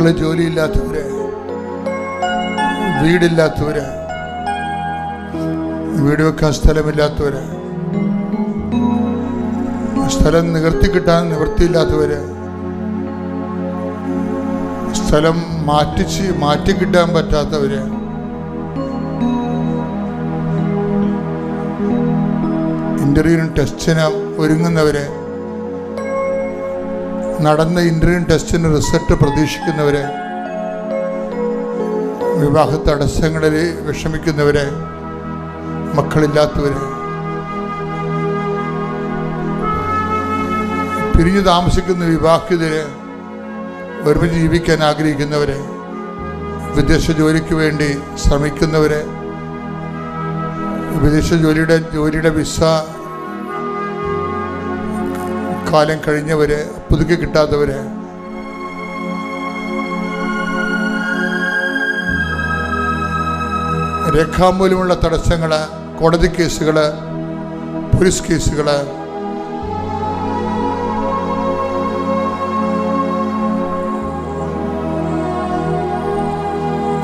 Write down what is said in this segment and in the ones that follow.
മക്കൾ ജോലിയില്ലാത്തവര് വീടില്ലാത്തവര് വീട് വെക്കാൻ സ്ഥലമില്ലാത്തവര് സ്ഥലം നിവർത്തി കിട്ടാൻ നിവൃത്തിയില്ലാത്തവര് സ്ഥലം മാറ്റിച്ച് മാറ്റി കിട്ടാൻ പറ്റാത്തവര് ഇന്റർവ്യൂവിനും ടെസ്റ്റിന് ഒരുങ്ങുന്നവര് നടന്ന ഇന്റർവ്യൂ ടെസ്റ്റിന് റിസൾട്ട് പ്രതീക്ഷിക്കുന്നവരെ വിവാഹ തടസ്സങ്ങളിൽ വിഷമിക്കുന്നവരെ മക്കളില്ലാത്തവരെ പിരിഞ്ഞു താമസിക്കുന്ന വിവാഹിതര് ഒരുമിച്ച് ജീവിക്കാൻ ആഗ്രഹിക്കുന്നവരെ വിദേശ ജോലിക്ക് വേണ്ടി ശ്രമിക്കുന്നവരെ വിദേശ ജോലിയുടെ ജോലിയുടെ വിസ കാലം കഴിഞ്ഞവര് പുതുക്കി കിട്ടാത്തവര്. രേഖാമൂലമുള്ള തടസ്സങ്ങൾ കോടതി കേസുകൾ പോലീസ് കേസുകൾ.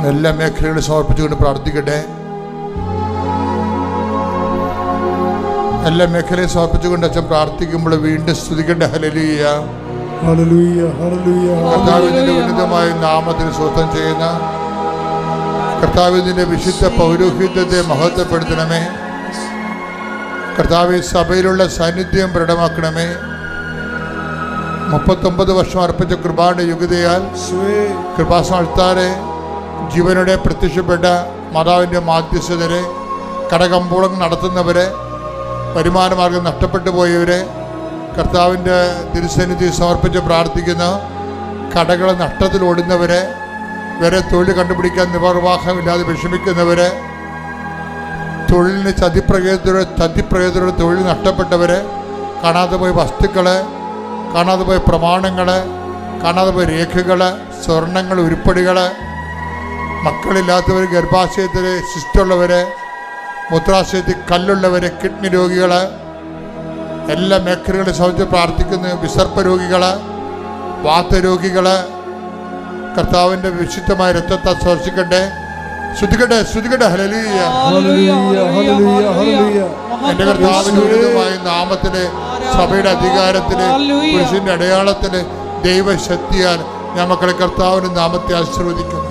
എല്ലാ മേഖലകളും സമർപ്പിച്ചുകൊണ്ട് പ്രാർത്ഥിക്കട്ടെ. എല്ലാ മേഖലയും സമർപ്പിച്ചുകൊണ്ട് അച്ഛൻ പ്രാർത്ഥിക്കുമ്പോൾ വീണ്ടും സ്തുതിക്കേണ്ട. ഹലലൂയ കർത്താവിന്റെ ഉന്നതമായ നാമത്തിന് സ്വസ്ഥം ചെയ്യുന്ന കർത്താവിന്റെ വിശുദ്ധ പൗരോഹിത്യത്തെ മഹത്വപ്പെടുത്തണമേ. കർത്താവ് സഭയിലുള്ള സാന്നിധ്യം പ്രകടമാക്കണമേ. മുപ്പത്തൊമ്പത് വർഷം അർപ്പിച്ച കൃപാന്റെ യുഗതയാൽ കൃപാസ്ഥാനത്താരെ ജീവനോടെ പ്രത്യക്ഷപ്പെട്ട മാതാവിന്റെ മാധ്യസ്ഥതരെ കടകമ്പോളം നടത്തുന്നവരെ വരുമാനമാർഗം നഷ്ടപ്പെട്ടു പോയവരെ കർത്താവിന്റെ തിരുസന്നിധി സമർപ്പിച്ച് പ്രാർത്ഥിക്കുന്ന കടകൾ നഷ്ടത്തിൽ ഓടുന്നവരെ വരെ തൊഴിൽ കണ്ടുപിടിക്കാൻ നിർവാഹമില്ലാതെ വിഷമിക്കുന്നവരെ തൊഴിലിന് ചതിപ്രകേതരുടെ ചതിപ്രകേതരുടെ തൊഴിൽ നഷ്ടപ്പെട്ടവരെ കാണാതെ പോയ വസ്തുക്കൾ കാണാതെ പോയ പ്രമാണങ്ങൾ കാണാതെ പോയ രേഖകൾ സ്വർണങ്ങൾ ഉരുപ്പടികൾ മക്കളില്ലാത്തവർ ഗർഭാശയത്തിൽ ശിസ്റ്റുള്ളവർ മൂത്രാശയത്തിൽ കല്ലുള്ളവർ കിഡ്നി രോഗികൾ എല്ലാ മേഖലകളെ സംബന്ധിച്ച് പ്രാർത്ഥിക്കുന്ന വിസർപ്പ രോഗികൾ വാതരോഗികൾ കർത്താവിന്റെ വിശുദ്ധമായ രക്തത്തെ സ്പർശിക്കട്ടെ. ശ്രുതികട്ടെ ശ്രുതികട്ടെ ഹലലീയ എന്റെ നാമത്തിന് എന്റെ കർത്താവിന്റെ ഉന്നതമായ നാമത്തിൽ സഭയുടെ അധികാരത്തിൽ ഹല്ലേലൂയ. പുരുഷന്റെ അടയാളത്തിൽ ദൈവശക്തിയാൽ ഞാൻ മക്കളെ കർത്താവിന്റെ നാമത്തെ ആശീർവദിക്കുന്നു.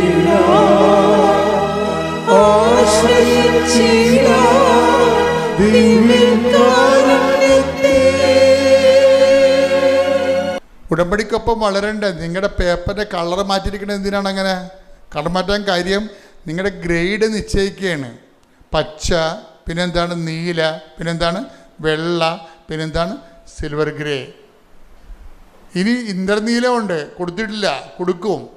ഉടമ്പടിക്കൊപ്പം വളരണ്ടേ. നിങ്ങളുടെ പേപ്പറിന്റെ കളർ മാറ്റിയിരിക്കുന്നത് എന്തിനാണ് അങ്ങനെ? കളർ മാറ്റാൻ കാര്യം നിങ്ങളുടെ ഗ്രേഡ് നിശ്ചയിക്കുകയാണ് പച്ച പിന്നെന്താണ് നീല പിന്നെന്താണ് വെള്ള പിന്നെന്താണ് സിൽവർ ഗ്രേ. ഇനി ഇന്ദ്രനീലമുണ്ട്. കൊടുത്തിട്ടില്ല. കൊടുക്കും.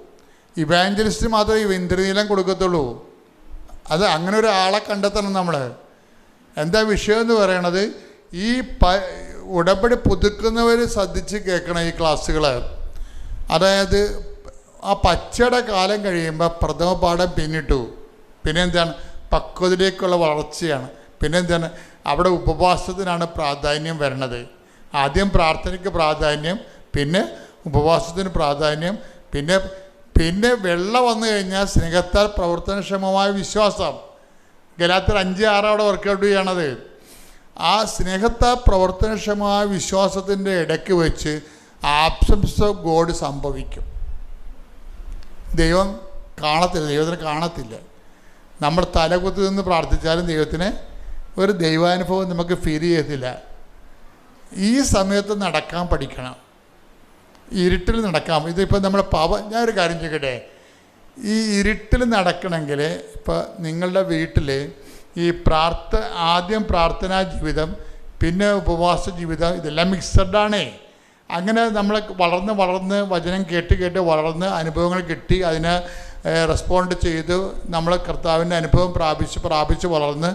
ഇവാഞ്ചലിസ്റ്റ് മാത്രമേ ഇന്ദ്രനീലം കൊടുക്കത്തുള്ളൂ. അത് അങ്ങനെ ഒരാളെ കണ്ടെത്തണം നമ്മൾ എന്താ വിഷയം എന്ന് പറയണത്? ഈ പ ഉടമ്പടി പുതുക്കുന്നവർ ശ്രദ്ധിച്ച് കേൾക്കണം ഈ ക്ലാസ്സുകൾ അതായത് ആ പച്ചയുടെ കാലം കഴിയുമ്പോൾ പ്രഥമ പാഠം പിന്നിട്ടു. പിന്നെ എന്താണ് പക്വതയിലേക്കുള്ള വളർച്ചയാണ്. പിന്നെ എന്താണ് അവിടെ ഉപവാസത്തിനാണ് പ്രാധാന്യം വരണത്. ആദ്യം പ്രാർത്ഥനയ്ക്ക് പ്രാധാന്യം പിന്നെ ഉപവാസത്തിന് പ്രാധാന്യം പിന്നെ പിന്നെ വെള്ള വന്നു കഴിഞ്ഞാൽ സ്നേഹത്താൽ പ്രവർത്തനക്ഷമമായ വിശ്വാസം. ഗലാത്തിൽ അഞ്ച് ആറ് അവിടെ വർക്കൗട്ട് ചെയ്യണത്. ആ സ്നേഹത്താൽ പ്രവർത്തനക്ഷമമായ വിശ്വാസത്തിന്റെ ഇടയ്ക്ക് വെച്ച് ആബ്സൻസ് ഓഫ് ഗോഡ് സംഭവിക്കും. ദൈവം കാണത്തില്ല ദൈവത്തിന് കാണത്തില്ല. നമ്മൾ തലകുത്തി നിന്ന് പ്രാർത്ഥിച്ചാലും ദൈവത്തിന് ഒരു ദൈവാനുഭവം നമുക്ക് ഫീൽ ചെയ്യത്തില്ല. ഈ സമയത്ത് നടക്കാൻ പഠിക്കണം. ഇരുട്ടിൽ നടക്കാം. ഇതിപ്പോൾ നമ്മൾ പവ ഞാനൊരു കാര്യം ചോദിക്കട്ടെ? ഈ ഇരുട്ടിൽ നടക്കണമെങ്കിൽ ഇപ്പോൾ നിങ്ങളുടെ വീട്ടിൽ ഈ പ്രാർത്ഥ ആദ്യം പ്രാർത്ഥനാ ജീവിതം പിന്നെ ഉപവാസ ജീവിതം ഇതെല്ലാം മിക്സഡാണേ അങ്ങനെ നമ്മൾ വളർന്ന് വളർന്ന് വചനം കേട്ട് കേട്ട് വളർന്ന് അനുഭവങ്ങൾ കിട്ടി അതിനെ റെസ്പോണ്ട് ചെയ്ത് നമ്മൾ കർത്താവിന്റെ അനുഭവം പ്രാപിച്ച് പ്രാപിച്ച് വളർന്ന്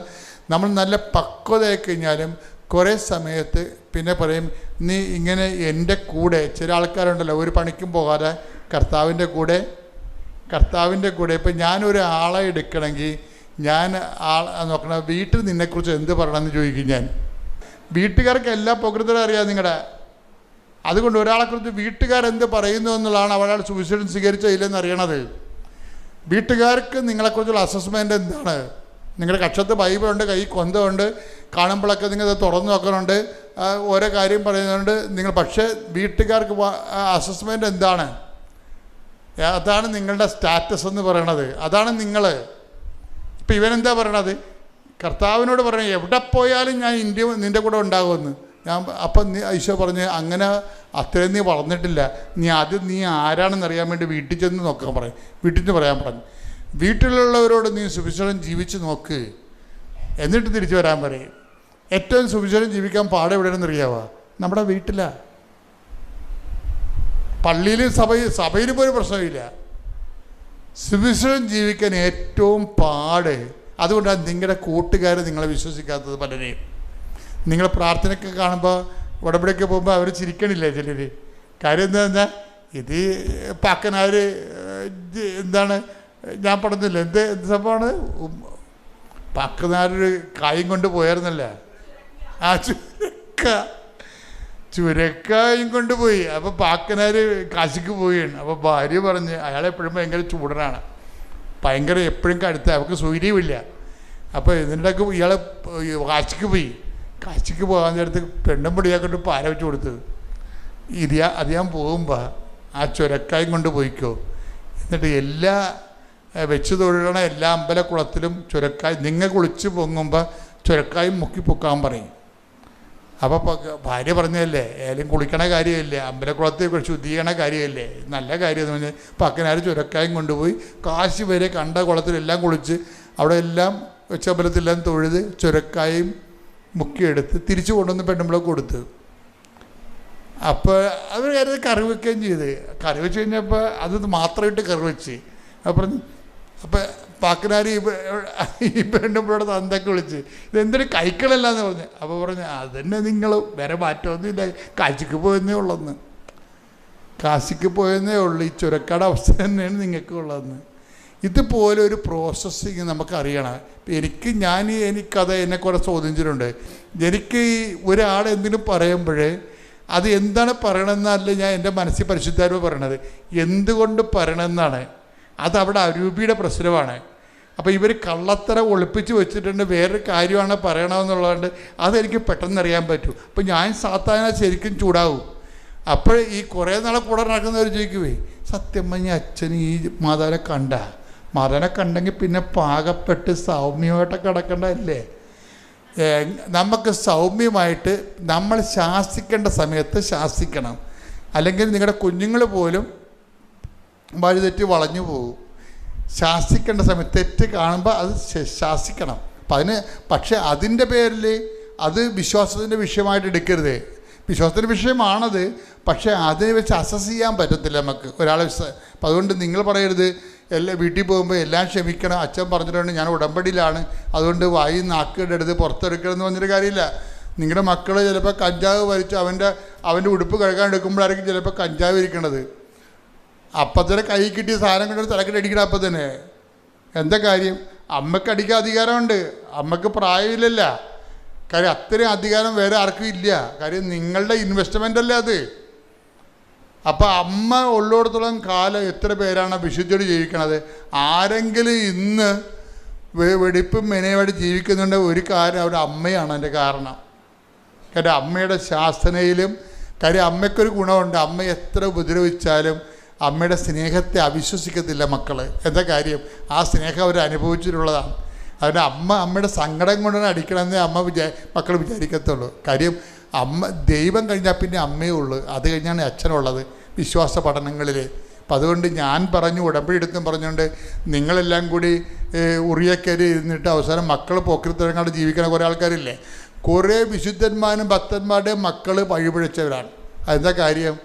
നമ്മൾ നല്ല പക്വതയായി കഴിഞ്ഞാലും കുറേ സമയത്ത് പിന്നെ പറയും നീ ഇങ്ങനെ എന്റെ കൂടെ ചില ആൾക്കാരുണ്ടല്ലോ ഒരു പണിക്കും പോകാതെ കർത്താവിന്റെ കൂടെ കർത്താവിന്റെ കൂടെ. ഇപ്പം ഞാനൊരു ആളെ എടുക്കണമെങ്കിൽ ഞാൻ ആൾ നോക്കണം വീട്ടിൽ നിന്നെക്കുറിച്ച് എന്ത് പറയണമെന്ന് ചോദിക്കും ഞാൻ. വീട്ടുകാർക്ക് എല്ലാ പ്രകൃതിയും അറിയാം നിങ്ങളുടെ അതുകൊണ്ട് ഒരാളെക്കുറിച്ച് വീട്ടുകാരെന്ത് പറയുന്നു എന്നുള്ളതാണ് അവരാൾ സുവിശേഷം സ്വീകരിച്ച ഇല്ലെന്ന് അറിയണത്. വീട്ടുകാർക്ക് നിങ്ങളെക്കുറിച്ചുള്ള അസസ്മെന്റ് എന്താണ്? നിങ്ങളുടെ കക്ഷത്ത് ബൈബിളുണ്ട് കൈ കൊന്തമുണ്ട് കാണുമ്പോഴൊക്കെ നിങ്ങൾ തുറന്നു നോക്കുന്നുണ്ട് ആ, ഓരോ കാര്യം പറയുന്നുണ്ട്. നിങ്ങൾ പക്ഷേ വീട്ടുകാർക്ക് അസസ്മെന്റ് എന്താണ്? അതാണ് നിങ്ങളുടെ സ്റ്റാറ്റസ് എന്ന് പറയണത്. അതാണ് നിങ്ങൾ ഇപ്പം ഇവനെന്താ പറയണത്? കർത്താവിനോട് പറയണം എവിടെ പോയാലും ഞാൻ ഇന്ത്യ നിന്റെ കൂടെ ഉണ്ടാകുമെന്ന്. ഞാൻ അപ്പം നീ ഈശോ പറഞ്ഞ് അങ്ങനെ അത്രയും നീ വളർന്നിട്ടില്ല. നീ ആദ്യം നീ ആരാണെന്ന് അറിയാൻ വേണ്ടി വീട്ടിൽ ചെന്ന് നോക്കാൻ പറയും വീട്ടിൽ നിന്ന് പറയാൻ പറഞ്ഞു. വീട്ടിലുള്ളവരോട് നീ സുവിശേഷം ജീവിച്ച് നോക്ക്. എന്നിട്ട് തിരിച്ചു വരാൻ പറയും. ഏറ്റവും സുവിശേഷം ജീവിക്കാൻ പാടെ എവിടെയാണെന്ന് അറിയാവോ നമ്മുടെ വീട്ടിലാണ് പള്ളിയിലും സഭയിൽ സഭയിലും പോലും പ്രശ്നമില്ല സുവിശേഷം ജീവിക്കാൻ ഏറ്റവും പാട്. അതുകൊണ്ടാണ് നിങ്ങളുടെ കൂട്ടുകാർ നിങ്ങളെ വിശ്വസിക്കാത്തത് പലരെയും. നിങ്ങൾ പ്രാർത്ഥനയൊക്കെ കാണുമ്പോൾ ഉടമ്പടിയൊക്കെ പോകുമ്പോൾ അവർ ചിരിക്കണില്ല ചിലർ കാര്യം എന്താ പറഞ്ഞാൽ ഇത് പാക്കനാർ എന്താണ് ഞാൻ പറഞ്ഞില്ല എന്ത് എന്ത് സംഭവമാണ്? പക്കനാരൊരു കായും കൊണ്ട് പോയായിരുന്നല്ല? ആ ചുരക്ക ചുരക്കായും കൊണ്ടുപോയി അപ്പോൾ പാക്കനാർ കാശിക്ക് പോവുകയാണ്. അപ്പോൾ ഭാര്യ പറഞ്ഞ് അയാൾ എപ്പോഴും ഭയങ്കര ചൂടനാണ്. ഭയങ്കര എപ്പോഴും കടുത്ത അവർക്ക് സൗകര്യമില്ല അപ്പോൾ ഇതിന്റെയൊക്കെ ഇയാളെ കാശിക്ക് പോയി. കാശിക്ക് പോകാൻ നേരത്ത് പെണ്ണും പിടിയാക്കൊണ്ട് പാര വെച്ച് കൊടുത്തത് ഇത് ഞാൻ അത് ഞാൻ പോകുമ്പോൾ ആ ചുരക്കായും കൊണ്ട് പോയിക്കോ. എന്നിട്ട് എല്ലാ വെച്ച് തൊഴിലണ എല്ലാ അമ്പലക്കുളത്തിലും ചുരക്കായി നിങ്ങൾ കുളിച്ച് പൊങ്ങുമ്പോൾ ചുരക്കായും മുക്കി പൊക്കാൻ പറയും. അപ്പോൾ ഭാര്യ പറഞ്ഞതല്ലേ ഏലും കുളിക്കണ കാര്യമല്ലേ അമ്പലക്കുളത്തിൽ ശുദ്ധീകരണ കാര്യമല്ലേ നല്ല കാര്യം എന്ന് പറഞ്ഞാൽ പക്കനാർ ചുരക്കായും കൊണ്ടുപോയി കാശി വരെ കണ്ട കുളത്തിലെല്ലാം കുളിച്ച് അവിടെ എല്ലാം വെച്ചമ്പലത്തിലെല്ലാം തൊഴുത് ചുരക്കായും മുക്കിയെടുത്ത് തിരിച്ചു കൊണ്ടുവന്ന് പെണ്ണുമ്പളെ കൊടുത്ത്. അപ്പോൾ അവർ കറി വെക്കുകയും ചെയ്ത്. കറി വെച്ച് കഴിഞ്ഞപ്പോൾ അത് മാത്രമായിട്ട് കറി വെച്ച്. അപ്പോൾ അപ്പോൾ പാക്കനാരി ഈ പെണ്ണുമ്പോഴോട് തന്തൊക്കെ വിളിച്ച് ഇതെന്തൊരു കൈക്കളല്ല എന്ന് പറഞ്ഞു. അപ്പോൾ പറഞ്ഞു അതന്നെ നിങ്ങൾ വേറെ മാറ്റമൊന്നുമില്ല. കാശിക്ക് പോയെന്നേ ഉള്ളെന്ന്. കാശിക്ക് പോയെന്നേ ഉള്ളൂ. ഈ ചുരക്കാട് അവസ്ഥ തന്നെയാണ് നിങ്ങൾക്ക് ഉള്ളതെന്ന്. ഇതുപോലെ ഒരു പ്രോസസ്സിങ് നമുക്കറിയണം. എനിക്ക് ഞാൻ എനിക്കത് എന്നെ കുറേ ചോദിച്ചിട്ടുണ്ട്. എനിക്ക് ഈ ഒരാൾ എന്തിനും പറയുമ്പോൾ അത് എന്താണ് പറയണമെന്നല്ല ഞാൻ എന്റെ മനസ്സിൽ പരിശുദ്ധാരോ പറയണത്. എന്തുകൊണ്ട് പറയണമെന്നാണ് അത് അവിടെ അരൂപിയുടെ പ്രശ്നമാണ്. അപ്പോൾ ഇവർ കള്ളത്തര ഒളിപ്പിച്ച് വെച്ചിട്ടുണ്ട് വേറൊരു കാര്യമാണ് പറയണമെന്നുള്ളതുകൊണ്ട് അതെനിക്ക് പെട്ടെന്ന് അറിയാൻ പറ്റും. അപ്പോൾ ഞാൻ സാത്താന ശരിക്കും ചൂടാവും. അപ്പോൾ ഈ കുറേ നാളെ കൂടെ നടക്കുന്നവർ ചോദിക്കുവേ സത്യം പറഞ്ഞ അച്ഛൻ ഈ മാതാവിനെ കണ്ട? മാതാവിനെ കണ്ടെങ്കിൽ പിന്നെ പാകപ്പെട്ട് സൗമ്യമായിട്ടൊക്കെ കിടക്കണ്ടല്ലേ നമുക്ക് സൗമ്യമായിട്ട് നമ്മൾ ശാസിക്കേണ്ട സമയത്ത് ശാസിക്കണം. അല്ലെങ്കിൽ നിങ്ങളുടെ കുഞ്ഞുങ്ങൾ പോലും വഴിതെറ്റി വളഞ്ഞു പോകും ശാസിക്കേണ്ട സമയത്ത് തെറ്റ് കാണുമ്പോൾ അത് ശാസിക്കണം. അപ്പം അതിന് പക്ഷേ അതിന്റെ പേരിൽ അത് വിശ്വാസത്തിന്റെ വിഷയമായിട്ട് എടുക്കരുത്. വിശ്വാസത്തിന്റെ വിഷയമാണത് പക്ഷേ അതിനെ വെച്ച് അസസ് ചെയ്യാൻ പറ്റത്തില്ല നമുക്ക്. ഒരാളെ അപ്പം അതുകൊണ്ട് നിങ്ങൾ പറയരുത്. എല്ലാം വീട്ടിൽ പോകുമ്പോൾ എല്ലാം ക്ഷമിക്കണം. അച്ഛൻ പറഞ്ഞിട്ടുണ്ട് ഞാൻ ഉടമ്പടിയിലാണ്. അതുകൊണ്ട് വായി നാക്കിയുടെ അടുത്ത് പുറത്തെടുക്കണം എന്ന് പറഞ്ഞൊരു കാര്യമില്ല. നിങ്ങളുടെ മക്കൾ ചിലപ്പോൾ കഞ്ചാവ് വലിച്ച് അവന്റെ അവന്റെ ഉടുപ്പ് കഴുകാൻ എടുക്കുമ്പോഴായിരിക്കും ചിലപ്പോൾ കഞ്ചാവ് ഇരിക്കണത്. അപ്പം തന്നെ കൈ കിട്ടിയ സാധനം കൊണ്ട് തലക്കിട്ട് അടിക്കണം അപ്പം തന്നെ എന്താ കാര്യം? അമ്മയ്ക്ക് അടിക്കാൻ അധികാരമുണ്ട്. അമ്മയ്ക്ക് പ്രായമില്ലല്ല. കാര്യം അത്രയും അധികാരം വേറെ ആർക്കും ഇല്ല. കാര്യം നിങ്ങളുടെ ഇൻവെസ്റ്റ്മെന്റ് അല്ലേ അത്. അപ്പം അമ്മ ഉള്ളിടത്തോളം കാലം എത്ര പേരാണ് വിശുദ്ധിയോട് ജീവിക്കണത്? ആരെങ്കിലും ഇന്ന് വെടിപ്പും മെനയുമായിട്ട് ജീവിക്കുന്നുണ്ട് ഒരു കാര്യം അവരുടെ അമ്മയാണ് അതിന്റെ കാരണം. കാര്യം അമ്മയുടെ ശാസനയിലും കാര്യം അമ്മയ്ക്കൊരു ഗുണമുണ്ട്. അമ്മ എത്ര ഉപദ്രവിച്ചാലും അമ്മയുടെ സ്നേഹത്തെ അവിശ്വസിക്കത്തില്ല മക്കൾ എന്താ കാര്യം? ആ സ്നേഹം അവർ അനുഭവിച്ചിട്ടുള്ളതാണ്. അതുകൊണ്ട് അമ്മ അമ്മയുടെ സങ്കടം കൊണ്ടാണ് അടിക്കണമെന്നേ അമ്മ വിചാ മക്കൾ വിചാരിക്കത്തുള്ളൂ. കാര്യം അമ്മ ദൈവം കഴിഞ്ഞാൽ പിന്നെ അമ്മയേ ഉള്ളൂ. അത് കഴിഞ്ഞാണ് അച്ഛനുള്ളത് വിശ്വാസ പഠനങ്ങളിൽ അപ്പം അതുകൊണ്ട് ഞാൻ പറഞ്ഞു ഉടമ്പടി എടുത്തും പറഞ്ഞുകൊണ്ട് നിങ്ങളെല്ലാം കൂടി ഉറിയക്കരി ഇരുന്നിട്ട് അവസാനം മക്കൾ പോക്കൃത്തരങ്ങാണ്ട് ജീവിക്കണ കുറേ ആൾക്കാരില്ലേ? കുറേ വിശുദ്ധന്മാരും ഭക്തന്മാരുടെയും മക്കൾ വഴിപിഴച്ചവരാണ്. അതെന്താ കാര്യം?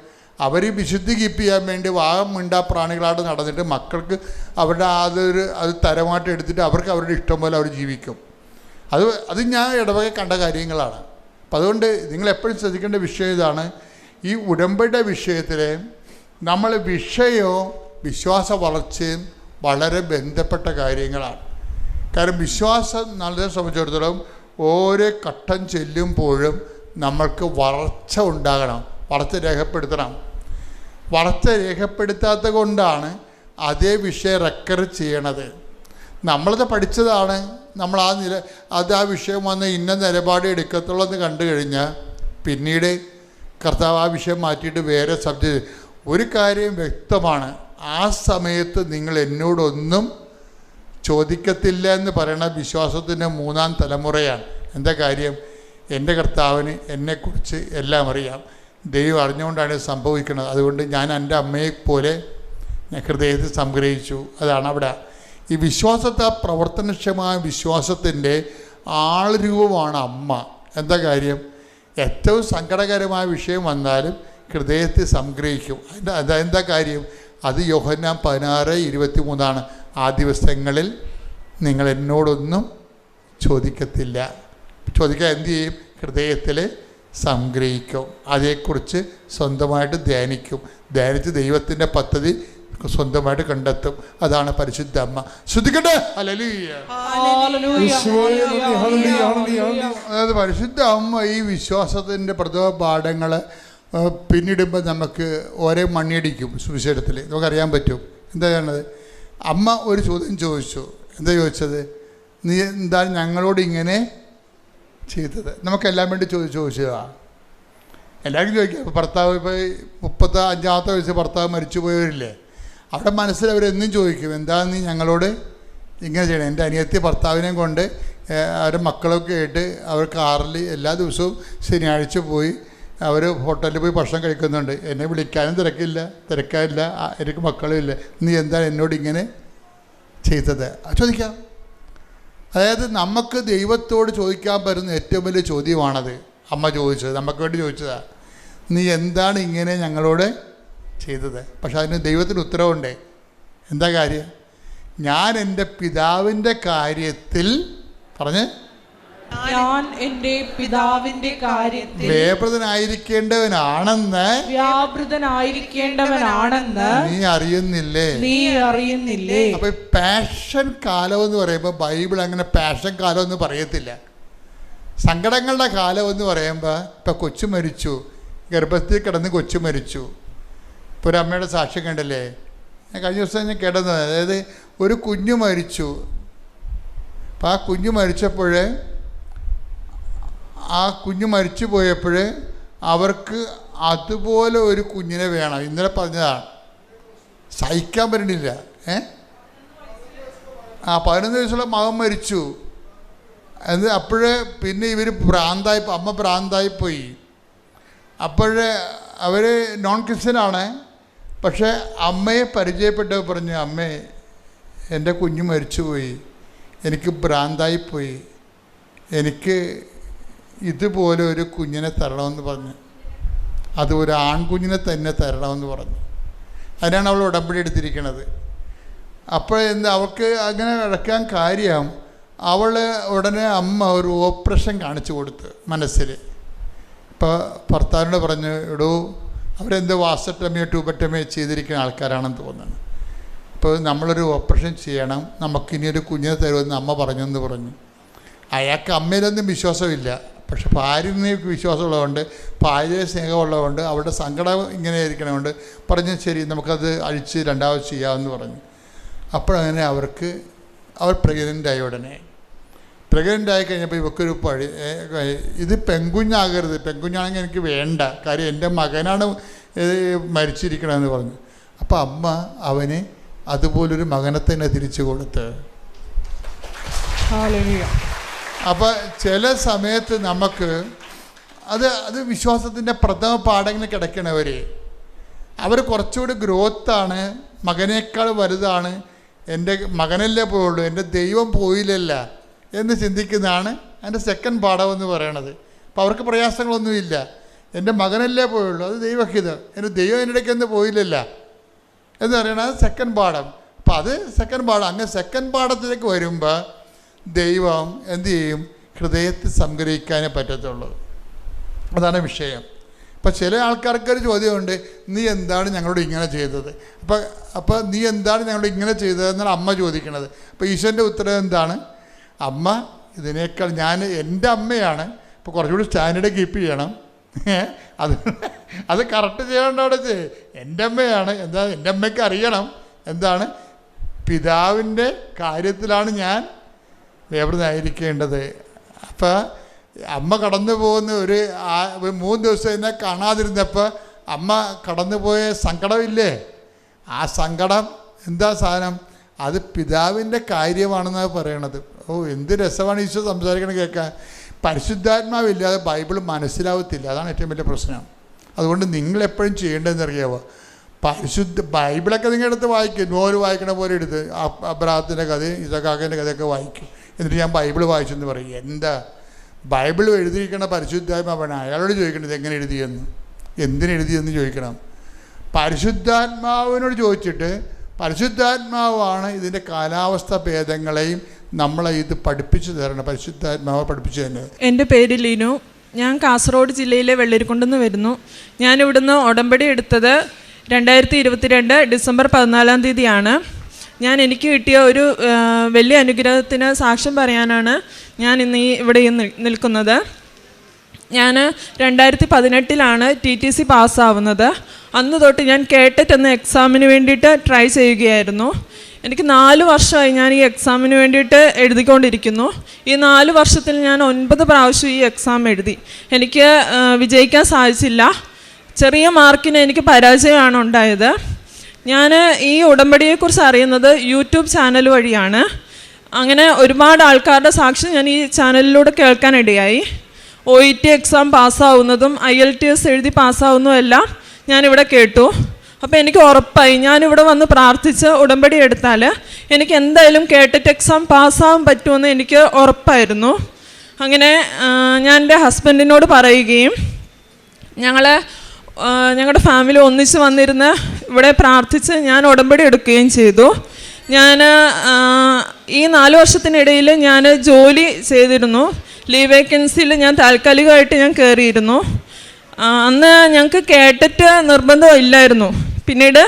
അവർ വിശുദ്ധി കീപ്പ് ചെയ്യാൻ വേണ്ടി വാഹം മിണ്ടാ പ്രാണികളായിട്ട് നടന്നിട്ട് മക്കൾക്ക് അവരുടെ അതൊരു അത് തരമായിട്ട് എടുത്തിട്ട് അവർക്ക് അവരുടെ ഇഷ്ടം പോലെ അവർ ജീവിക്കും. അത് അത് ഞാൻ ഇടവക കണ്ട കാര്യങ്ങളാണ്. അപ്പം അതുകൊണ്ട് നിങ്ങൾ എപ്പോഴും ശ്രദ്ധിക്കേണ്ട വിഷയം ഇതാണ്. ഈ ഉടമ്പടി വിഷയത്തിൽ നമ്മൾ വിഷയവും വിശ്വാസ വളർച്ചയും വളരെ ബന്ധപ്പെട്ട കാര്യങ്ങളാണ്. കാരണം വിശ്വാസം നല്ലതിനെ സംബന്ധിച്ചിടത്തോളം ഓരോ ഘട്ടം ചെല്ലുമ്പോഴും നമ്മൾക്ക് വളർച്ച ഉണ്ടാകണം. വളർച്ച രേഖപ്പെടുത്തണം. വളർച്ച രേഖപ്പെടുത്താത്ത കൊണ്ടാണ് അതേ വിഷയം റെക്കർ ചെയ്യണത്. നമ്മളത് പഠിച്ചതാണ്. നമ്മൾ ആ നില അത് ആ വിഷയം വന്ന് ഇന്ന നിലപാട് എടുക്കത്തുള്ളൂ എന്ന് കണ്ടു കഴിഞ്ഞാൽ പിന്നീട് കർത്താവ് ആ വിഷയം മാറ്റിയിട്ട് വേറെ സബ്ജക്റ്റ് ഒരു കാര്യം വ്യക്തമാണ്. ആ സമയത്ത് നിങ്ങൾ എന്നോടൊന്നും ചോദിക്കത്തില്ല എന്ന് പറയുന്ന വിശ്വാസത്തിന്റെ മൂന്നാം തലമുറയാണ്. എന്താ കാര്യം? എന്റെ കർത്താവിന് എന്നെക്കുറിച്ച് എല്ലാം അറിയാം. ദൈവം അറിഞ്ഞുകൊണ്ടാണ് സംഭവിക്കുന്നത്. അതുകൊണ്ട് ഞാൻ എന്റെ അമ്മയെപ്പോലെ ഞാൻ ഹൃദയത്തിൽ സംഗ്രഹിച്ചു. അതാണ് അവിടെ. ഈ വിശ്വാസത്തെ പ്രവർത്തനക്ഷമമായ വിശ്വാസത്തിന്റെ ആൾരൂപമാണ് അമ്മ. എന്താ കാര്യം? ഏറ്റവും സങ്കടകരമായ വിഷയം വന്നാലും ഹൃദയത്തിൽ സംഗ്രഹിക്കും. അതിന്റെ അതെന്താ കാര്യം? അത് യോഹന്നാൻ പതിനാറ് ഇരുപത്തി മൂന്നാണ് ആ ദിവസങ്ങളിൽ നിങ്ങൾ എന്നോടൊന്നും ചോദിക്കത്തില്ല. ചോദിക്കാൻ എന്ത് ചെയ്യും? ഹൃദയത്തിൽ സംഗ്രഹിക്കും. അതേക്കുറിച്ച് സ്വന്തമായിട്ട് ധ്യാനിക്കും. ധ്യാനിച്ച് ദൈവത്തിന്റെ പദ്ധതി സ്വന്തമായിട്ട് കണ്ടെത്തും. അതാണ് പരിശുദ്ധ അമ്മ ശ്രദ്ധിക്കട്ടെ ഹല്ലേലൂയ, ഹല്ലേലൂയ, ഹല്ലേലൂയ, ഹല്ലേലൂയ. അതായത് പരിശുദ്ധ അമ്മ ഈ വിശ്വാസത്തിന്റെ പ്രഥമ പാഠങ്ങൾ പിന്നിടുമ്പോൾ നമുക്ക് ഓരോ മണ്ണിയടിക്കും സുവിശേഷത്തിൽ. നമുക്കറിയാൻ പറ്റും. എന്താ ചെയ്യണത് അമ്മ ഒരു ചോദ്യം ചോദിച്ചു. എന്താ ചോദിച്ചത്? നീ എന്താ ഞങ്ങളോട് ഇങ്ങനെ ചെയ്തത്. നമുക്കെല്ലാം വേണ്ടി ചോദിച്ചു ചോദിച്ചതാ. എല്ലാവർക്കും ചോദിക്കാം ഇപ്പോൾ ഭർത്താവ് ഇപ്പോൾ മുപ്പത്തി അഞ്ചാമത്തെ വയസ്സ് ഭർത്താവ് മരിച്ചു പോയവരില്ലേ അവിടെ മനസ്സിൽ അവരെന്നും ചോദിക്കും എന്താ നീ ഞങ്ങളോട് ഇങ്ങനെ ചെയ്യണം? എന്റെ അനിയത്തി ഭർത്താവിനെ കൊണ്ട് അവരുടെ മക്കളൊക്കെ ആയിട്ട് അവർ കാറിൽ എല്ലാ ദിവസവും ശനിയാഴ്ച പോയി അവർ ഹോട്ടലിൽ പോയി ഭക്ഷണം കഴിക്കുന്നുണ്ട്. എന്നെ വിളിക്കാനും തിരക്കില്ല തിരക്കാനില്ല എനിക്ക് മക്കളും ഇല്ല. നീ എന്താണ് എന്നോട് ഇങ്ങനെ ചെയ്തത്? ചോദിക്കാം. അതായത് നമുക്ക് ദൈവത്തോട് ചോദിക്കാൻ പറ്റുന്ന ഏറ്റവും വലിയ ചോദ്യമാണത്. അമ്മ ചോദിച്ചത്. നമുക്ക് വേണ്ടി ചോദിച്ചതാ. നീ എന്താണ് ഇങ്ങനെ ഞങ്ങളോട് ചെയ്തത്? പക്ഷെ അതിന് ദൈവത്തിന് ഉത്തരവുണ്ട്. എന്താ കാര്യം? ഞാൻ എന്റെ പിതാവിന്റെ കാര്യത്തിൽ പറഞ്ഞ് ഞാൻ എന്റെ പിതാവിന്റെ കാര്യത്തിൽ വ്യാപൃതനായിരിക്കേണ്ടവനാണെന്ന് നീ അറിയുന്നില്ലേ? നീ അറിയുന്നില്ലേ? അപ്പൊ പാഷൻ കാലം എന്ന് പറയുമ്പോ ബൈബിൾ അങ്ങനെ പാഷൻ കാലം എന്ന് പറയത്തില്ല. സങ്കടങ്ങളുടെ കാലം എന്ന് പറയുമ്പോൾ ഇപ്പം കൊച്ചു മരിച്ചു. ഗർഭത്തിൽ കിടന്ന് കൊച്ചു മരിച്ചു. ഇപ്പോൾ ഒരു അമ്മയുടെ സാക്ഷ്യം കണ്ടല്ലേ? ഞാൻ കഴിഞ്ഞ ദിവസം ഞാൻ കിടന്നത് അതായത് ഒരു കുഞ്ഞു മരിച്ചു. അപ്പോൾ ആ കുഞ്ഞു മരിച്ചപ്പോൾ ആ കുഞ്ഞ് മരിച്ചു പോയപ്പോൾ അവർക്ക് അതുപോലെ ഒരു കുഞ്ഞിനെ വേണം. ഇന്നലെ പറഞ്ഞതാണ്. സഹിക്കാൻ പറ്റണില്ല. ഏ? ആ പതിനൊന്ന് വയസ്സുള്ള മകൻ മരിച്ചു. അത് അപ്പോഴേ പിന്നെ ഇവർ ഭ്രാന്തായി അമ്മ ഭ്രാന്തായിപ്പോയി അപ്പോഴേ അവർ നോൺ ക്രിസ്ത്യനാണ് പക്ഷേ അമ്മയെ പരിചയപ്പെട്ട് പറഞ്ഞു അമ്മേ എന്റെ കുഞ്ഞ് മരിച്ചുപോയി എനിക്ക് ഭ്രാന്തായിപ്പോയി എനിക്ക് ഇതുപോലെ ഒരു കുഞ്ഞിനെ തരണമെന്ന് പറഞ്ഞു. അത് ഒരു ആൺകുഞ്ഞിനെ തന്നെ തരണമെന്ന് പറഞ്ഞു. അതിനാണ് അവൾ ഉടമ്പടി എടുത്തിരിക്കുന്നത് അപ്പോൾ എന്ത് അവൾക്ക് അങ്ങനെ കിടക്കാൻ കാര്യം അവൾ ഉടനെ അമ്മ ഒരു ഓപ്പറേഷൻ കാണിച്ചു കൊടുത്ത് മനസ്സിൽ. ഇപ്പോൾ ഭർത്താവിനോട് പറഞ്ഞു എടൂ അവരെന്തോ വാസട്ടമിയോ ട്യൂബറ്റമിയോ ചെയ്തിരിക്കുന്ന ആൾക്കാരാണെന്ന് തോന്നുന്നു. അപ്പോൾ നമ്മളൊരു ഓപ്പറേഷൻ ചെയ്യണം നമുക്കിനി ഒരു കുഞ്ഞിനെ തരുമെന്ന് അമ്മ പറഞ്ഞു എന്ന് പറഞ്ഞു. അയാൾക്ക് അമ്മയിലൊന്നും വിശ്വാസമില്ല. പക്ഷെ ഭാര്യനെ വിശ്വാസമുള്ളതുകൊണ്ട് ഭാര്യയെ സ്നേഹമുള്ളതുകൊണ്ട് അവരുടെ സങ്കടം ഇങ്ങനെ ഇരിക്കണമുണ്ട് പറഞ്ഞു ശരി നമുക്കത് അഴിച്ച് രണ്ടാമത് ചെയ്യാമെന്ന് പറഞ്ഞു. അപ്പോഴങ്ങനെ അവർക്ക് അവർ പ്രഗ്നന്റായ ഉടനെ. പ്രഗ്നന്റ് ആയി കഴിഞ്ഞപ്പോൾ ഇവക്കൊരു പഴി ഇത് പെൺകുഞ്ഞാകരുത് പെൺകുഞ്ഞാണെങ്കിൽ എനിക്ക് വേണ്ട കാര്യം എന്റെ മകനാണ് മരിച്ചിരിക്കണമെന്ന് പറഞ്ഞു. അപ്പോൾ അമ്മ അവന് അതുപോലൊരു മകനെ തന്നെ തിരിച്ചു കൊടുത്ത്. ഹല്ലേലൂയ അപ്പോൾ ചില സമയത്ത് നമുക്ക് അത് അത് വിശ്വാസത്തിന്റെ പ്രഥമ പാഠങ്ങൾ കിടക്കണവരെ അവർ കുറച്ചുകൂടി ഗ്രോത്താണ് മകനേക്കാൾ വലുതാണ് എന്റെ മകനല്ലേ പോയുള്ളൂ എന്റെ ദൈവം പോയില്ലല്ല എന്ന് ചിന്തിക്കുന്നതാണ് അതിന്റെ സെക്കൻഡ് പാഠം എന്ന് പറയണത്. അപ്പോൾ അവർക്ക് പ്രയാസങ്ങളൊന്നുമില്ല എന്റെ മകനല്ലേ പോയുള്ളൂ അത് ദൈവഹിതം. എന്റെ ദൈവം എന്റെ ഇടയ്ക്ക് ഒന്ന് പോയില്ലല്ല എന്ന് പറയണത് സെക്കൻഡ് പാഠം. അപ്പം അത് സെക്കൻഡ് പാഠം. അങ്ങനെ സെക്കൻഡ് പാഠത്തിലേക്ക് വരുമ്പോൾ ദൈവം എന്ത് ചെയ്യും? ഹൃദയത്തിൽ സംഗ്രഹിക്കാനേ പറ്റത്തുള്ളൂ. അതാണ് വിഷയം. അപ്പം ചില ആൾക്കാർക്ക് ഒരു ചോദ്യമുണ്ട് നീ എന്താണ് ഞങ്ങളോട് ഇങ്ങനെ ചെയ്തത്? അപ്പം അപ്പോൾ നീ എന്താണ് ഞങ്ങളോട് ഇങ്ങനെ ചെയ്തതെന്നാണ് അമ്മ ചോദിക്കണത് അപ്പോൾ ഈശ്വരന്റെ ഉത്തരം എന്താണ്? അമ്മ ഇതിനേക്കാൾ ഞാൻ എന്റെ അമ്മയാണ്. ഇപ്പോൾ കുറച്ചുകൂടി സ്റ്റാൻഡേർഡ് കീപ്പ് ചെയ്യണം. അത് അത് കറക്റ്റ് ചെയ്യേണ്ട അവിടെ എന്റെ അമ്മയാണ്. എന്താ എന്റെ അമ്മയ്ക്ക് അറിയണം. എന്താണ്? പിതാവിന്റെ കാര്യത്തിലാണ് ഞാൻ വേവൃതായിരിക്കേണ്ടത് അപ്പം അമ്മ കടന്നു പോകുന്ന ഒരു മൂന്ന് ദിവസം എന്നെ കാണാതിരുന്നപ്പോൾ അമ്മ കടന്നു പോയ സങ്കടമില്ലേ? ആ സങ്കടം എന്താ സാധനം? അത് പിതാവിന്റെ കാര്യമാണെന്ന് പറയണത്. ഓ എന്ത് രസമാണ് ഈശോ സംസാരിക്കണം കേൾക്കാൻ. പരിശുദ്ധാത്മാവില്ലാതെ ബൈബിൾ മനസ്സിലാവത്തില്ല. അതാണ് ഏറ്റവും വലിയ പ്രശ്നം. അതുകൊണ്ട് നിങ്ങൾ എപ്പോഴും ചെയ്യേണ്ടതെന്ന് അറിയാവോ പരിശുദ്ധ ബൈബിളൊക്കെ നിങ്ങളുടെ അടുത്ത് വായിക്കും. നോര് വായിക്കണ പോലെ എടുത്ത് അബ്- അബ്രാഹത്തിന്റെ കഥയും ഇസക്കാക്കിന്റെ കഥയൊക്കെ വായിക്കും. എന്നിട്ട് ഞാൻ ബൈബിൾ വായിച്ചെന്ന് പറയും എന്താ? ബൈബിൾ എഴുതിയിരിക്കണ പരിശുദ്ധാത്മാവാണ് അയാളോട് ചോദിക്കണം ഇത് എങ്ങനെ എഴുതിയെന്ന്? എന്തിനെഴുതിയെന്ന് ചോദിക്കണം. പരിശുദ്ധാത്മാവിനോട് ചോദിച്ചിട്ട് പരിശുദ്ധാത്മാവാണ് ഇതിന്റെ കാലാവസ്ഥ ഭേദങ്ങളെയും നമ്മളെ ഇത് പഠിപ്പിച്ചു തരണം പരിശുദ്ധാത്മാവ് പഠിപ്പിച്ചു തന്നെ. എന്റെ പേര് ലീനു. ഞാൻ കാസർഗോഡ് ജില്ലയിലെ വെള്ളരിക്കുണ്ടെന്ന് വരുന്നു. ഞാൻ ഇവിടുന്ന് ഉടമ്പടി എടുത്തത് രണ്ടായിരത്തി ഇരുപത്തിരണ്ട് ഡിസംബർ പതിനാലാം തീയതിയാണ്. ഞാൻ എനിക്ക് കിട്ടിയ ഒരു വലിയ അനുഗ്രഹത്തിന് സാക്ഷ്യം പറയാനാണ് ഞാൻ ഇന്ന് ഈ ഇവിടെ നിൽക്കുന്നത്. ഞാൻ രണ്ടായിരത്തി പതിനെട്ടിലാണ് ടി ടി സി പാസ്സാവുന്നത്. അന്ന് തൊട്ട് ഞാൻ കേട്ടറ്റ് എന്ന എക്സാമിന് വേണ്ടിയിട്ട് ട്രൈ ചെയ്യുകയായിരുന്നു. എനിക്ക് നാല് വർഷമായി ഞാൻ ഈ എക്സാമിന് വേണ്ടിയിട്ട് എഴുതിക്കൊണ്ടിരിക്കുന്നു. ഈ നാല് വർഷത്തിൽ ഞാൻ ഒൻപത് പ്രാവശ്യം ഈ എക്സാം എഴുതി. എനിക്ക് വിജയിക്കാൻ സാധിച്ചില്ല. ചെറിയ മാർക്കിന് എനിക്ക് പരാജയമാണ് ഉണ്ടായത്. ഞാൻ ഈ ഉടമ്പടിയെക്കുറിച്ച് അറിയുന്നത് യൂട്യൂബ് ചാനൽ വഴിയാണ്. അങ്ങനെ ഒരുപാട് ആൾക്കാരുടെ സാക്ഷ്യം ഞാൻ ഈ ചാനലിലൂടെ കേൾക്കാനിടയായി ഒ ഇ ടി എക്സാം പാസ്സാവുന്നതും ഐ എൽ ടി എസ് എഴുതി പാസ്സാവുന്നതും എല്ലാം ഞാനിവിടെ കേട്ടു. അപ്പോൾ എനിക്ക് ഉറപ്പായി ഞാനിവിടെ വന്ന് പ്രാർത്ഥിച്ച് ഉടമ്പടി എടുത്താൽ എനിക്ക് എന്തായാലും കേട്ടിട്ട് എക്സാം പാസ്സാവാൻ പറ്റുമെന്ന് എനിക്ക് ഉറപ്പായിരുന്നു. അങ്ങനെ ഞാൻ എന്റെ ഹസ്ബൻഡിനോട് പറയുകയും ഞങ്ങൾ ഞങ്ങളുടെ ഫാമിലി ഒന്നിച്ച് വന്നിരുന്ന് ഇവിടെ പ്രാർത്ഥിച്ച് ഞാൻ ഉടമ്പടി എടുക്കുകയും ചെയ്തു. ഞാൻ ഈ നാല് വർഷത്തിനിടയിൽ ഞാൻ ജോലി ചെയ്തിരുന്നു. ലീവ് വേക്കൻസിയിൽ ഞാൻ താൽക്കാലികമായിട്ട് ഞാൻ കയറിയിരുന്നു. അന്ന് ഞങ്ങൾക്ക് കേട്ടിട്ട് നിർബന്ധം ഇല്ലായിരുന്നു. പിന്നീട്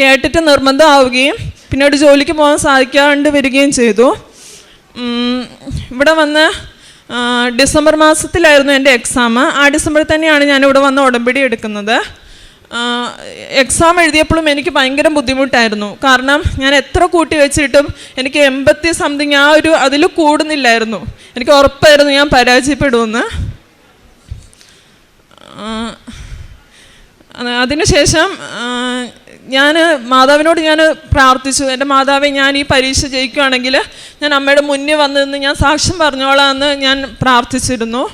കേട്ടിട്ട് നിർബന്ധം ആവുകയും പിന്നീട് ജോലിക്ക് പോകാൻ സാധിക്കാണ്ട് വരികയും ചെയ്തു. ഇവിടെ വന്ന് ഡിസംബർ മാസത്തിലായിരുന്നു എന്റെ എക്സാം. ആ ഡിസംബറിൽ തന്നെയാണ് ഞാൻ ഇവിടെ വന്ന് ഉടമ്പടി എടുക്കുന്നത്. എക്സാം എഴുതിയപ്പോഴും എനിക്ക് ഭയങ്കര ബുദ്ധിമുട്ടായിരുന്നു. കാരണം ഞാൻ എത്ര കൂട്ടി വെച്ചിട്ടും എനിക്ക് എൺപത്തി സംതിങ് ആ ഒരു അതിൽ കൂടുന്നില്ലായിരുന്നു. എനിക്ക് ഉറപ്പായിരുന്നു ഞാൻ പരാജയപ്പെടുമെന്ന്. അതിനുശേഷം ഞാൻ മാതാവിനോട് ഞാൻ പ്രാർത്ഥിച്ചു. എന്റെ മാതാവെ ഞാൻ ഈ പരീക്ഷ ജയിക്കുകയാണെങ്കിൽ ഞാൻ അമ്മയുടെ മുന്നിൽ വന്നതെന്ന് ഞാൻ സാക്ഷ്യം പറഞ്ഞോളാം എന്ന് ഞാൻ പ്രാർത്ഥിച്ചിരുന്നു.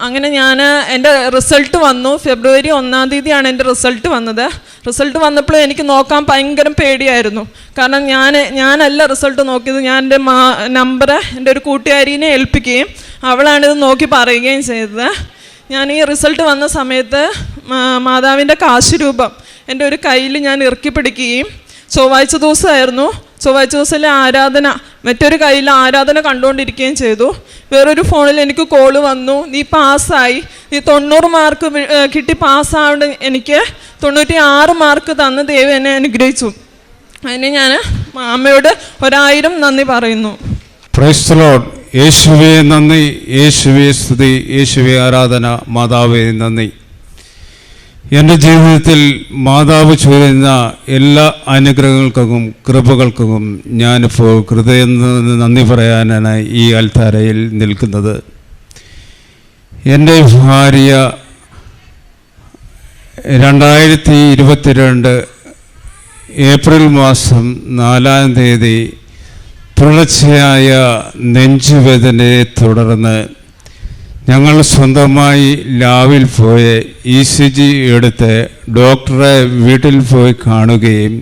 അങ്ങനെ ഞാൻ എന്റെ റിസൾട്ട് വന്നു. ഫെബ്രുവരി ഒന്നാം തീയതിയാണ് എന്റെ റിസൾട്ട് വന്നത്. റിസൾട്ട് വന്നപ്പോൾ എനിക്ക് നോക്കാൻ ഭയങ്കര പേടിയായിരുന്നു. കാരണം ഞാൻ ഞാനല്ല റിസൾട്ട് നോക്കിയത്. ഞാൻ എന്റെ മാ നമ്പർ എന്റെ ഒരു കൂട്ടുകാരിനെ ഏൽപ്പിക്കുകയും അവളാണിത് നോക്കി പറയുകയും ചെയ്തത്. ഞാൻ ഈ റിസൾട്ട് വന്ന സമയത്ത് മാതാവിന്റെ കാശുരൂപം എന്റെ ഒരു കയ്യിൽ ഞാൻ ഇറുക്കി പിടിക്കുകയും ചൊവ്വാഴ്ച ദിവസമായിരുന്നു. ചൊവ്വാഴ്ച ദിവസത്തിലെ ആരാധന. മറ്റൊരു കയ്യിൽ ആരാധന കണ്ടുകൊണ്ടിരിക്കുകയും ചെയ്തു. വേറൊരു ഫോണിൽ എനിക്ക് കോൾ വന്നു. നീ പാസ്സായി. നീ തൊണ്ണൂറ് മാർക്ക് കിട്ടി പാസ്സാവേണ്ട എനിക്ക് തൊണ്ണൂറ്റി ആറ് മാർക്ക് തന്ന് ദൈവം എന്നെ അനുഗ്രഹിച്ചു. അതിന് ഞാൻ അമ്മയോട് ഒരായിരം നന്ദി പറയുന്നു. യേശുവേ നന്ദി. യേശുവേ സ്തുതി. യേശുവേ ആരാധന. മാതാവേ നന്ദി. എന്റെ ജീവിതത്തിൽ മാതാവ് ചൊല്ലുന്ന എല്ലാ അനുഗ്രഹങ്ങൾക്കും കൃപകൾക്കും ഞാനിപ്പോൾ ഹൃദയം നന്ദി പറയാനാണ് ഈ അൽത്താരയിൽ നിൽക്കുന്നത്. എന്റെ ഭാര്യ രണ്ടായിരത്തി ഇരുപത്തിരണ്ട് ഏപ്രിൽ മാസം നാലാം തീയതി തുടർച്ചയായ നെഞ്ചുവേദനയെ തുടർന്ന് ഞങ്ങൾ സ്വന്തമായി ലാവിൽ പോയി ഇ സി ജി എടുത്ത് ഡോക്ടറെ വീട്ടിൽ പോയി കാണുകയും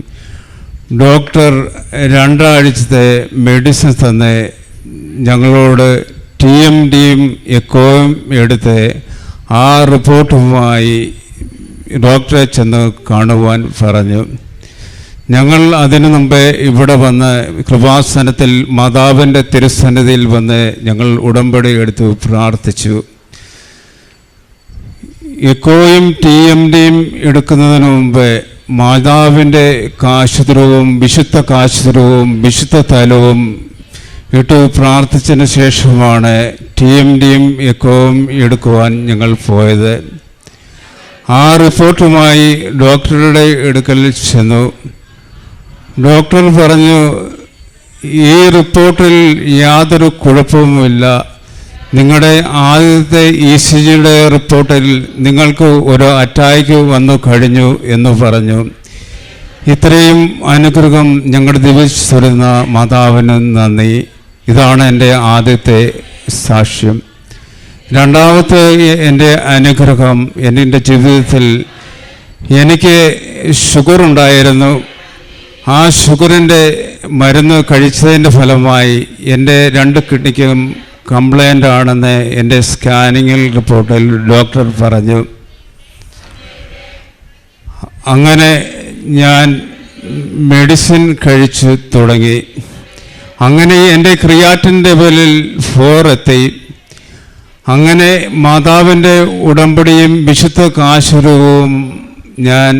ഡോക്ടർ രണ്ടാഴ്ചത്തെ മെഡിസിൻ തന്ന് ഞങ്ങളോട് ടി എം ഡിയും എക്കോയും എടുത്ത് ആ റിപ്പോർട്ടുമായി ഡോക്ടറെ ചെന്ന് കാണുവാൻ പറഞ്ഞു. ഞങ്ങൾ അതിനു മുമ്പേ ഇവിടെ വന്ന് കൃപാസനത്തിൽ മാതാവിന്റെ തിരുസന്നിധിയിൽ വന്ന് ഞങ്ങൾ ഉടമ്പടി എടുത്ത് പ്രാർത്ഥിച്ചു. എക്കോയും ടി എം ഡിയും എടുക്കുന്നതിന് മുമ്പ് മാതാവിന്റെ കാശുദ്രവും വിശുദ്ധ കാശുദ്രവും വിശുദ്ധ തലവും ഇട്ട് പ്രാർത്ഥിച്ചതിന് ശേഷമാണ് ടി എം ഡിയും എക്കോയും എടുക്കുവാൻ ഞങ്ങൾ പോയത്. ആ റിപ്പോർട്ടുമായി ഡോക്ടറുടെ എടുക്കൽ ചെന്നു. ഡോക്ടർ പറഞ്ഞു ഈ റിപ്പോർട്ടിൽ യാതൊരു കുഴപ്പവുമില്ല. നിങ്ങളുടെ ആദ്യത്തെ ഇ സി ജിയുടെ റിപ്പോർട്ടിൽ നിങ്ങൾക്ക് ഒരു അറ്റാക്ക് വന്നു കഴിഞ്ഞു എന്ന് പറഞ്ഞു. ഇത്രയും അനുഗ്രഹം ഞങ്ങളുടെ ദിവസിരുന്ന മാതാവിന് നന്ദി. ഇതാണ് എന്റെ ആദ്യത്തെ സാക്ഷ്യം. രണ്ടാമത്തെ എന്റെ അനുഗ്രഹം എന്റെ ജീവിതത്തിൽ എനിക്ക് ഷുഗർ ഉണ്ടായിരുന്നു. ആ ഷുഗറിന്റെ മരുന്ന് കഴിച്ചതിന്റെ ഫലമായി എന്റെ രണ്ട് കിഡ്നിക്കും കംപ്ലൈന്റ് ആണെന്ന് എന്റെ സ്കാനിങ്ങിൽ റിപ്പോർട്ടിൽ ഡോക്ടർ പറഞ്ഞു. അങ്ങനെ ഞാൻ മെഡിസിൻ കഴിച്ചു തുടങ്ങി. അങ്ങനെ എന്റെ ക്രിയാറ്റിൻ ലെവലിൽ ഫോർ എത്തി. അങ്ങനെ മാതാവിന്റെ ഉടമ്പടിയും വിശുദ്ധ കാശുരവും ഞാൻ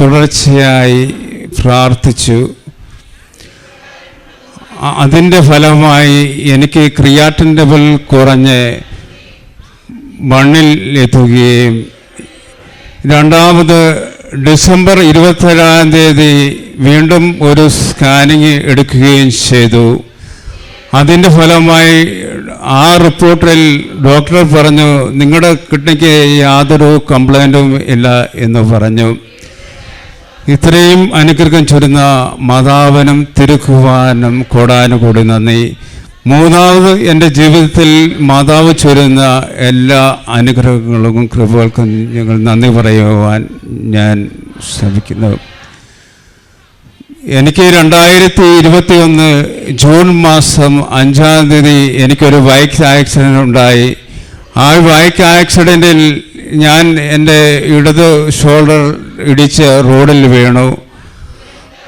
തുടർച്ചയായി പ്രാർത്ഥിച്ചു. അതിന്റെ ഫലമായി എനിക്ക് ക്രിയാറ്റിൻ ലെവൽ കുറഞ്ഞ് മണ്ണിൽ എത്തുകയും രണ്ടാമത് ഡിസംബർ ഇരുപത്തേഴാം തീയതി വീണ്ടും ഒരു സ്കാനിങ് എടുക്കുകയും ചെയ്തു. അതിന്റെ ഫലമായി ആ റിപ്പോർട്ടിൽ ഡോക്ടർ പറഞ്ഞു നിങ്ങളുടെ കിഡ്നിക്ക് യാതൊരു കംപ്ലൈന്റും ഇല്ല എന്ന് പറഞ്ഞു. ഇത്രയും അനുഗ്രഹം ചൊരുന്ന മാതാവിനും തിരുക്കുവാനും കോടാനുകൂടി നന്ദി. മൂന്നാമത് എന്റെ ജീവിതത്തിൽ മാതാവ് ചൊരുന്ന എല്ലാ അനുഗ്രഹങ്ങൾക്കും കൃപകൾക്കും ഞങ്ങൾ നന്ദി പറയുവാൻ ഞാൻ ശ്രമിക്കുന്നു. എനിക്ക് രണ്ടായിരത്തി ഇരുപത്തി ഒന്ന് ജൂൺ മാസം അഞ്ചാം തീയതി എനിക്കൊരു ബൈക്ക് ആക്സിഡന്റ് ഉണ്ടായി. ആ ബൈക്ക് ആക്സിഡന്റിൽ ഞാൻ എന്റെ ഇടത് ഷോൾഡർ ഇടിച്ച് റോഡിൽ വീണു.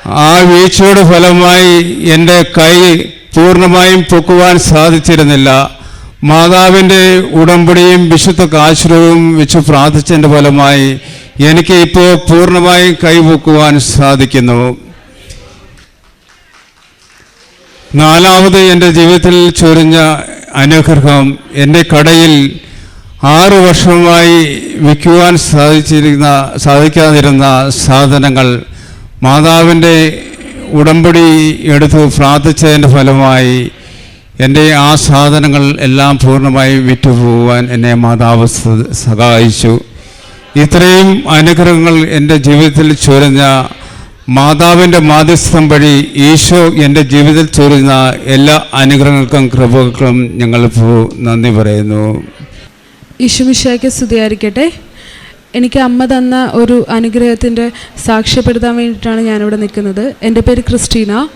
ആ വീഴ്ചയുടെ ഫലമായി എന്റെ കൈ പൂർണമായും പൊക്കുവാൻ സാധിച്ചിരുന്നില്ല. മാതാവിന്റെ ഉടമ്പടിയും വിശുദ്ധ കാശ്രവും വെച്ച് പ്രാർത്ഥിച്ചതിന്റെ ഫലമായി എനിക്ക് ഇപ്പോൾ പൂർണമായും കൈ പൊക്കുവാൻ സാധിക്കുന്നു. നാലാമത് എന്റെ ജീവിതത്തിൽ ചൊരിഞ്ഞ അനുഗ്രഹം എന്റെ കടയിൽ ആറ് വർഷമായി വിൽക്കുവാൻ സാധിച്ചിരുന്ന സാധിക്കാതിരുന്ന സാധനങ്ങൾ മാതാവിന്റെ ഉടമ്പടി എടുത്ത് പ്രാർത്ഥിച്ചതിന്റെ ഫലമായി എന്റെ ആ സാധനങ്ങൾ എല്ലാം പൂർണമായി വിറ്റുപോകുവാൻ എന്നെ മാതാവ് സഹായിച്ചു. ഇത്രയും അനുഗ്രഹങ്ങൾ എന്റെ ജീവിതത്തിൽ ചൊരിഞ്ഞ മാതാവിന്റെ മാധ്യസ്ഥം വഴി ഈശോ എന്റെ ജീവിതത്തിൽ ചൊരിഞ്ഞ എല്ലാ അനുഗ്രഹങ്ങൾക്കും കൃപകൾക്കും ഞങ്ങൾ നന്ദി പറയുന്നു. ഈശുമിശയ്ക്ക് സ്തുതിയായിരിക്കട്ടെ. എനിക്ക് അമ്മ തന്ന ഒരു അനുഗ്രഹത്തിന്റെ സാക്ഷ്യപ്പെടുത്താൻ വേണ്ടിയിട്ടാണ് ഞാനിവിടെ നിൽക്കുന്നത്. എന്റെ പേര് ക്രിസ്റ്റീന.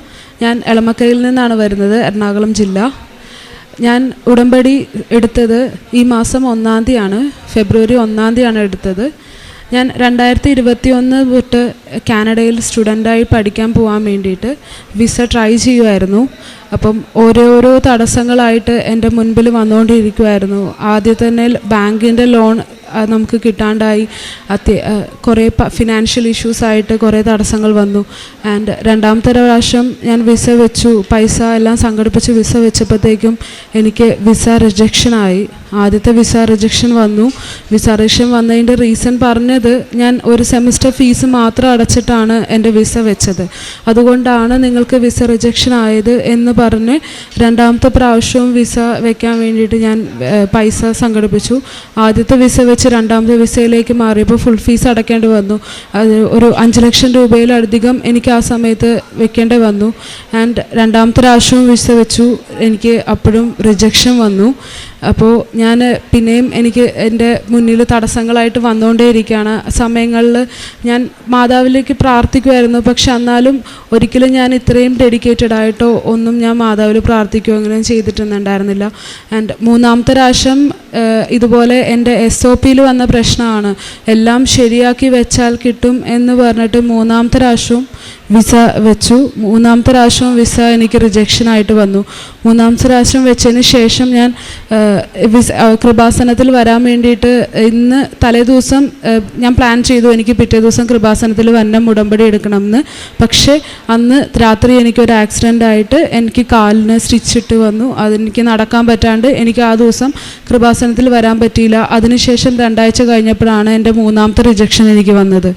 ഞാൻ എളമക്കയിൽ നിന്നാണ് വരുന്നത് എറണാകുളം ജില്ല. ഞാൻ ഉടമ്പടി എടുത്തത് ഈ മാസം ഒന്നാം തീയതിയാണ് ഫെബ്രുവരി ഒന്നാം തീയതിയാണ് എടുത്തത്. ഞാൻ രണ്ടായിരത്തി ഇരുപത്തി ഒന്ന് തൊട്ട് കാനഡയിൽ സ്റ്റുഡന്റായി പഠിക്കാൻ പോകാൻ വേണ്ടിയിട്ട് വിസ ട്രൈ ചെയ്യുമായിരുന്നു അപ്പം ഓരോരോ തടസ്സങ്ങളായിട്ട് എന്റെ മുൻപിൽ വന്നുകൊണ്ടിരിക്കുമായിരുന്നു ആദ്യം തന്നെ ബാങ്കിന്റെ ലോൺ നമുക്ക് കിട്ടാണ്ടായി. അത്യ കുറേ ഫിനാൻഷ്യൽ ഇഷ്യൂസ് ആയിട്ട് കുറേ തടസ്സങ്ങൾ വന്നു. ആൻഡ് രണ്ടാമത്തെ പ്രാവശ്യം ഞാൻ വിസ വെച്ചു. പൈസ എല്ലാം സംഘടിപ്പിച്ച് വിസ വെച്ചപ്പോഴത്തേക്കും എനിക്ക് വിസ റിജക്ഷനായി. ആദ്യത്തെ വിസ റിജക്ഷൻ വന്നു. വിസ റിജക്ഷൻ വന്നതിന്റെ റീസൺ പറഞ്ഞത് ഞാൻ ഒരു സെമിസ്റ്റർ ഫീസ് മാത്രം അടച്ചിട്ടാണ് എന്റെ വിസ വെച്ചത്. അതുകൊണ്ടാണ് നിങ്ങൾക്ക് വിസ റിജക്ഷൻ ആയത് എന്ന് പറഞ്ഞ് രണ്ടാമത്തെ പ്രാവശ്യവും വിസ വെക്കാൻ വേണ്ടിയിട്ട് ഞാൻ പൈസ സംഘടിപ്പിച്ചു. ആദ്യത്തെ വിസ വെച്ച് രണ്ടാമത്തെ വിസയിലേക്ക് മാറിയപ്പോൾ ഫുൾ ഫീസ് അടയ്ക്കേണ്ടി വന്നു. അത് ഒരു അഞ്ച് ലക്ഷം രൂപയിലധികം എനിക്ക് ആ സമയത്ത് വെക്കേണ്ടി വന്നു. ആൻഡ് രണ്ടാമത്തെ പ്രാവശ്യവും വിസ വെച്ചു. എനിക്ക് അപ്പോഴും റിജക്ഷൻ വന്നു. അപ്പോൾ ഞാൻ പിന്നെയും എനിക്ക് എന്റെ മുന്നിൽ തടസ്സങ്ങളായിട്ട് വന്നുകൊണ്ടേയിരിക്കുകയാണ്. സമയങ്ങളിൽ ഞാൻ മാതാവിലേക്ക് പ്രാർത്ഥിക്കുമായിരുന്നു. പക്ഷെ എന്നാലും ഒരിക്കലും ഞാൻ ഇത്രയും ഡെഡിക്കേറ്റഡ് ആയിട്ടോ ഒന്നും ഞാൻ മാതാവിൽ പ്രാർത്ഥിക്കുകയോ അങ്ങനെ ചെയ്തിട്ടുണ്ടായിരുന്നില്ല ആൻഡ് മൂന്നാമത്തെ പ്രാവശ്യം ഇതുപോലെ എന്റെ എസ് ഒ പിയിൽ വന്ന പ്രശ്നമാണ്. എല്ലാം ശരിയാക്കി വെച്ചാൽ കിട്ടും എന്ന് പറഞ്ഞിട്ട് മൂന്നാമത്തെ പ്രാവശ്യവും വിസ വെച്ചു. മൂന്നാമത്തെ പ്രാവശ്യവും വിസ എനിക്ക് റിജക്ഷൻ ആയിട്ട് വന്നു. മൂന്നാമത്തെ പ്രാവശ്യം വെച്ചതിന് ശേഷം ഞാൻ വിസ കൃപാസനത്തിൽ വരാൻ വേണ്ടിയിട്ട് ഇന്ന് തലേ ദിവസം ഞാൻ പ്ലാൻ ചെയ്തു എനിക്ക് പിറ്റേ ദിവസം കൃപാസനത്തിൽ വന്നം ഉടമ്പടി എടുക്കണമെന്ന്. പക്ഷേ അന്ന് രാത്രി എനിക്കൊരു ആക്സിഡന്റ് ആയിട്ട് എനിക്ക് കാലിന് സ്റ്റിച്ചിട്ട് വന്നു. അതെനിക്ക് നടക്കാൻ പറ്റാണ്ട് എനിക്ക് ആ ദിവസം കൃപാസനത്തിൽ വരാൻ പറ്റിയില്ല. അതിനുശേഷം രണ്ടാഴ്ച കഴിഞ്ഞപ്പോഴാണ് എന്റെ മൂന്നാമത്തെ റിജക്ഷൻ എനിക്ക് വന്നത്.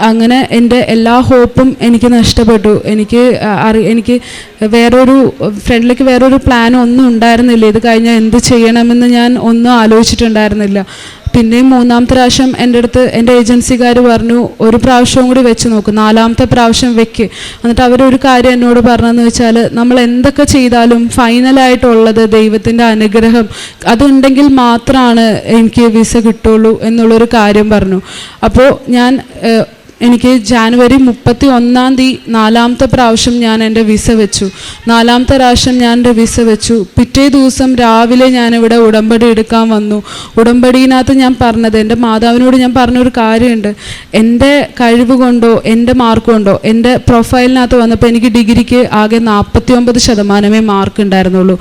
അങ്ങനെ എന്റെ എല്ലാ ഹോപ്പും എനിക്ക് നഷ്ടപ്പെട്ടു. എനിക്ക് അറി എനിക്ക് വേറൊരു ഫ്രണ്ടിലേക്ക് വേറൊരു പ്ലാൻ ഒന്നും ഉണ്ടായിരുന്നില്ല. ഇത് കഴിഞ്ഞാൽ എന്ത് ചെയ്യണമെന്ന് ഞാൻ ഒന്നും ആലോചിച്ചിട്ടുണ്ടായിരുന്നില്ല. പിന്നെയും മൂന്നാമത്തെ പ്രാവശ്യം എന്റെ അടുത്ത് എന്റെ ഏജൻസിക്കാർ പറഞ്ഞു ഒരു പ്രാവശ്യവും കൂടി വെച്ച് നോക്കും നാലാമത്തെ പ്രാവശ്യം വെക്ക്. എന്നിട്ട് അവരൊരു കാര്യം എന്നോട് പറഞ്ഞതെന്ന് വെച്ചാൽ നമ്മൾ എന്തൊക്കെ ചെയ്താലും ഫൈനലായിട്ടുള്ളത് ദൈവത്തിന്റെ അനുഗ്രഹം. അതുണ്ടെങ്കിൽ മാത്രമാണ് എനിക്ക് വിസ കിട്ടുള്ളൂ എന്നുള്ളൊരു കാര്യം പറഞ്ഞു. അപ്പോൾ ഞാൻ എനിക്ക് ജാനുവരി മുപ്പത്തി ഒന്നാം തീയതി നാലാമത്തെ പ്രാവശ്യം ഞാൻ എന്റെ വിസ വെച്ചു. നാലാമത്തെ പ്രാവശ്യം ഞാൻ എന്റെ വിസ വെച്ചു. പിറ്റേ ദിവസം രാവിലെ ഞാനിവിടെ ഉടമ്പടി എടുക്കാൻ വന്നു. ഉടമ്പടിയിനകത്ത് ഞാൻ പറഞ്ഞത് എന്റെ മാതാവിനോട് ഞാൻ പറഞ്ഞൊരു കാര്യമുണ്ട്. എന്റെ കഴിവ് കൊണ്ടോ എന്റെ മാർക്ക് കൊണ്ടോ എന്റെ പ്രൊഫൈലിനകത്ത് വന്നപ്പോൾ എനിക്ക് ഡിഗ്രിക്ക് ആകെ നാൽപ്പത്തി ഒമ്പത് ശതമാനമേ മാർക്ക് ഉണ്ടായിരുന്നുള്ളൂ